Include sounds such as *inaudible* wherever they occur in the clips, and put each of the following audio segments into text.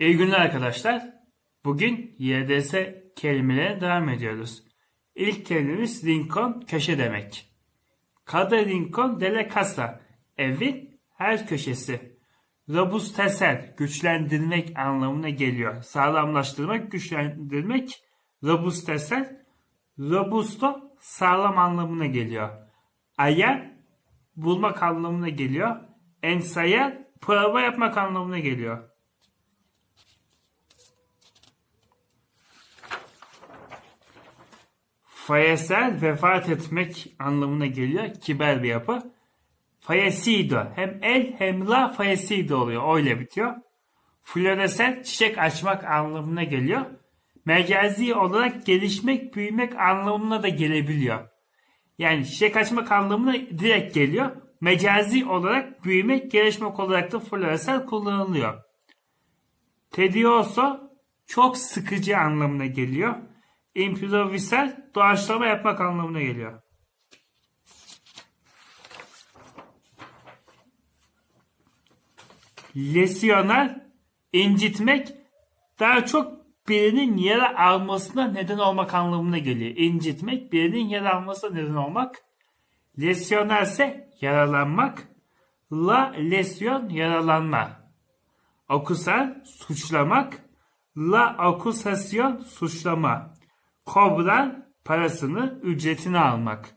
İyi günler arkadaşlar. Bugün YDS kelimelerine devam ediyoruz. İlk kelimemiz Lincoln köşe demek. Cada Rincon de la casa. Evin her köşesi. Robustesel güçlendirmek anlamına geliyor. Sağlamlaştırmak, güçlendirmek. Robustesel. Robusto sağlam anlamına geliyor. Ayar bulmak anlamına geliyor. Ensayar prova yapmak anlamına geliyor. Fayesel vefat etmek anlamına geliyor. Kiber bir yapı. Fayesido. Hem el hem la fayesido oluyor. Öyle bitiyor. Floresel çiçek açmak anlamına geliyor. Mecazi olarak gelişmek, büyümek anlamına da gelebiliyor. Yani çiçek açmak anlamına direkt geliyor. Mecazi olarak büyümek, gelişmek olarak da floresel kullanılıyor. Tedioso çok sıkıcı anlamına geliyor. Improvisal doğaçlama yapmak anlamına geliyor. Lesyonel incitmek daha çok birinin yara almasına neden olmak anlamına geliyor. İncitmek birinin yara almasına neden olmak. Lesyonel ise yaralanmak. La lesyon yaralanma. Akusal suçlamak. La akusasyon suçlama. Kobran parasını, ücretini almak.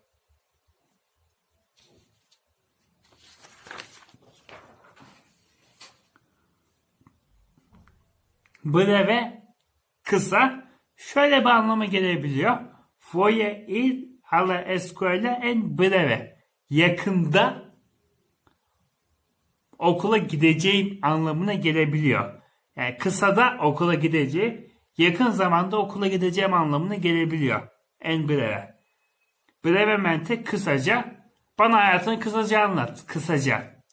Breve kısa şöyle bir anlama gelebiliyor. Voy ir a la escuela en breve. Yakında okula gideceğim anlamına gelebiliyor. Yani kısa da okula gideceği, yakın zamanda okula gideceğim anlamına gelebiliyor. En breve. Brevemente kısaca, bana hayatını kısaca anlat. Kısaca.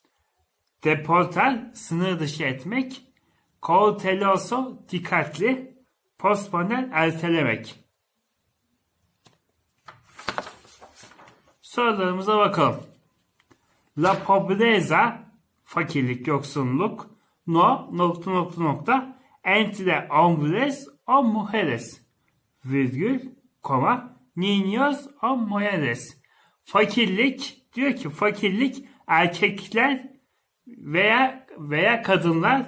Deportal, sınır dışı etmek. Cauteloso, dikkatli. Postponer, ertelemek. Sorularımıza bakalım. La pobreza, fakirlik, yoksunluk. No, nokta nokta nokta. Entre hombres o mujeres. Virgül, koma. Niños o mujeres. Fakirlik, diyor ki fakirlik erkekler veya veya kadınlar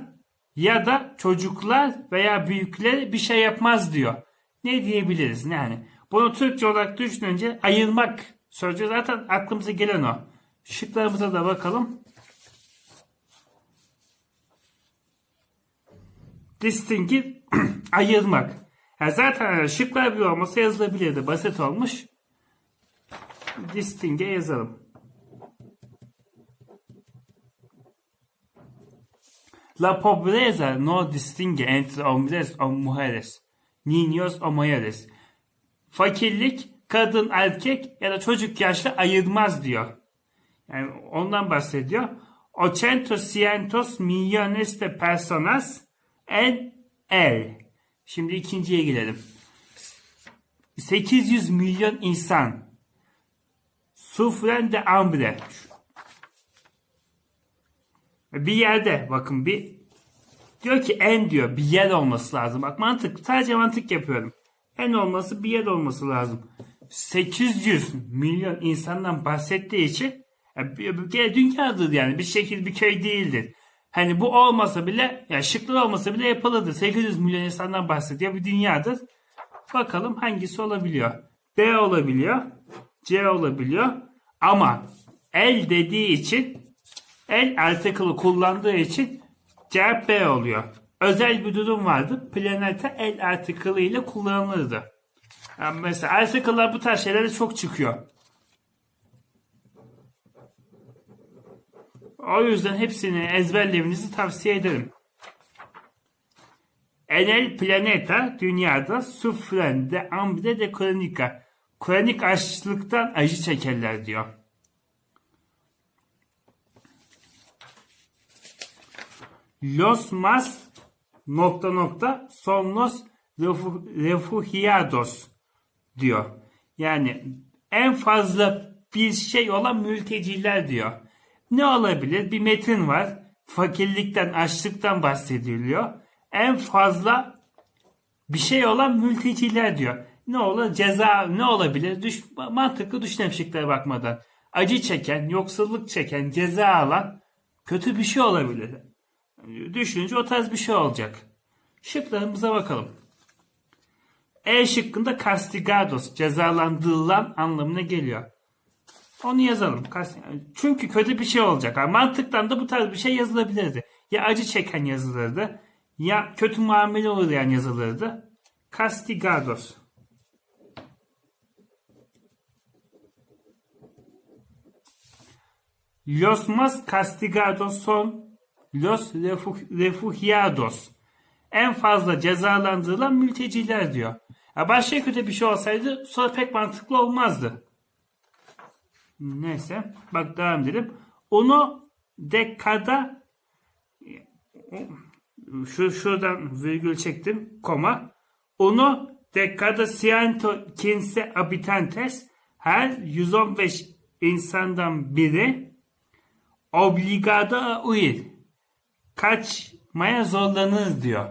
ya da çocuklar veya büyükler bir şey yapmaz diyor. Ne diyebiliriz yani? Bunu Türkçe olarak düşününce ayırmak sözcüğü zaten aklımıza gelen o. Şıklarımıza da bakalım. Distinguir *clears throat* ayırmak. Ya zaten şıklar bir olmasa yazılabilirdi. Basit olmuş. Distingue yazalım. La pobreza no distingue entre hombres o mujeres, niños o mayores. Fakirlik kadın, erkek ya da çocuk yaşlı ayırmaz diyor. Yani ondan bahsediyor. Ochenta cientos millones de personas en el. Şimdi ikinciye gidelim. 800 milyon insan sufren de hambre. Bir yerde bakın bir diyor ki en diyor bir yer olması lazım. Bak mantık sadece mantık yapıyorum. En olması bir yer olması lazım. 800 milyon insandan bahsettiği için yani dünyadır yani bir şekil bir köy değildir. Hani bu olmasa bile ya şıklı olmasa bile yapılırdı. 800 milyon insandan bahsediyor bir dünyadır. Bakalım hangisi olabiliyor. B olabiliyor. C olabiliyor. Ama el dediği için el article'ı kullandığı için cevap B oluyor. Özel bir durum vardı. Planeta el article'ı ile kullanılırdı. Yani mesela article'lar bu tarz şeylerde çok çıkıyor. O yüzden hepsini ezberlemenizi tavsiye ederim. En el planeta dünyada sufren de de kronika. Kronik açlıktan acı çekerler diyor. Los más nokta nokta son los refugiados diyor. Yani en fazla bir şey olan mülteciler diyor. Ne olabilir? Bir metin var. Fakirlikten, açlıktan bahsediliyor. en fazla bir şey olan mülteciler diyor. Ne olur ceza ne olabilir? Düş, mantıklı düşünelim şıklara bakmadan. Acı çeken, yoksulluk çeken, ceza alan kötü bir şey olabilir. Düşününce o tarz bir şey olacak. Şıklarımıza bakalım. E şıkkında castigados cezalandırılan anlamına geliyor. Onu yazalım. Çünkü kötü bir şey olacak. Mantıktan da bu tarz bir şey yazılabilirdi. Ya acı çeken yazılırdı ya kötü muamele uğrayan yazılırdı. Castigados. Los más castigados son los refu- refugiados. En fazla cezalandırılan mülteciler diyor. Ya başka kötü bir şey olsaydı sonra pek mantıklı olmazdı. Neyse. Bak devam edelim. Uno de cada şu şuradan virgül çektim. Koma. Uno de cada ciento quince habitantes her 115 insandan biri obligado a huir. Kaçmaya zorlanır diyor.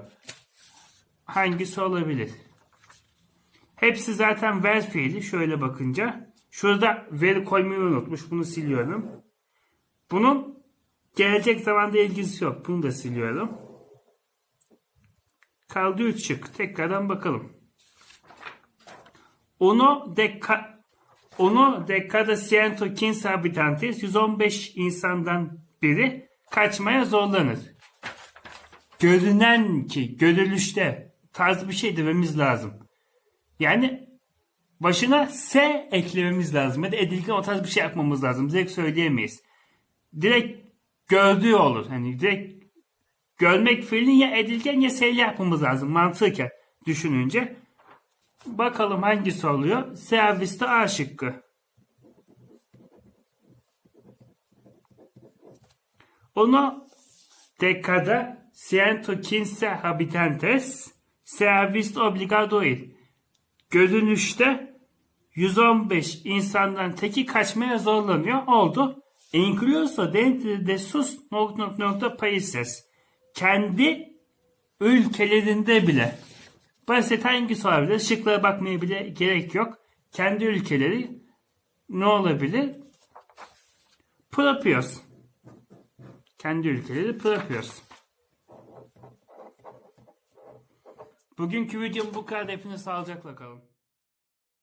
Hangisi olabilir? Hepsi zaten ver fiili şöyle bakınca. Şurada veri koymayı unutmuş. Bunu siliyorum. Bunun gelecek zamanda ilgisi yok. Bunu da siliyorum. Kaldı 3 şık. Tekrardan bakalım. Uno de, ca- uno de cada ciento quince habitantes 115 insandan biri kaçmaya zorlanır. Görünen ki görülüşte tarz bir şey dememiz lazım. Yani başına S eklememiz lazım. Ya da edilgen o tarz bir şey yapmamız lazım. Direkt söyleyemeyiz. Direkt gördüğü olur. Hani direkt görmek fiilin ya edilgen ya S'li yapmamız lazım. Mantıken düşününce. Bakalım hangisi oluyor? Serviste A şıkkı. Uno de cada ciento quince habitantes servis obligado il. Görünüşte 115 insandan teki kaçmaya zorlanıyor. Oldu. Incluso dentro de sus nokta nokta países. Kendi ülkelerinde bile. Basit hangisi olabilir? Şıklara bakmaya bile gerek yok. Kendi ülkeleri ne olabilir? Propios. Kendi ülkeleri propios. Bugünkü videom bu kadar. Hepiniz sağlıcakla kalın.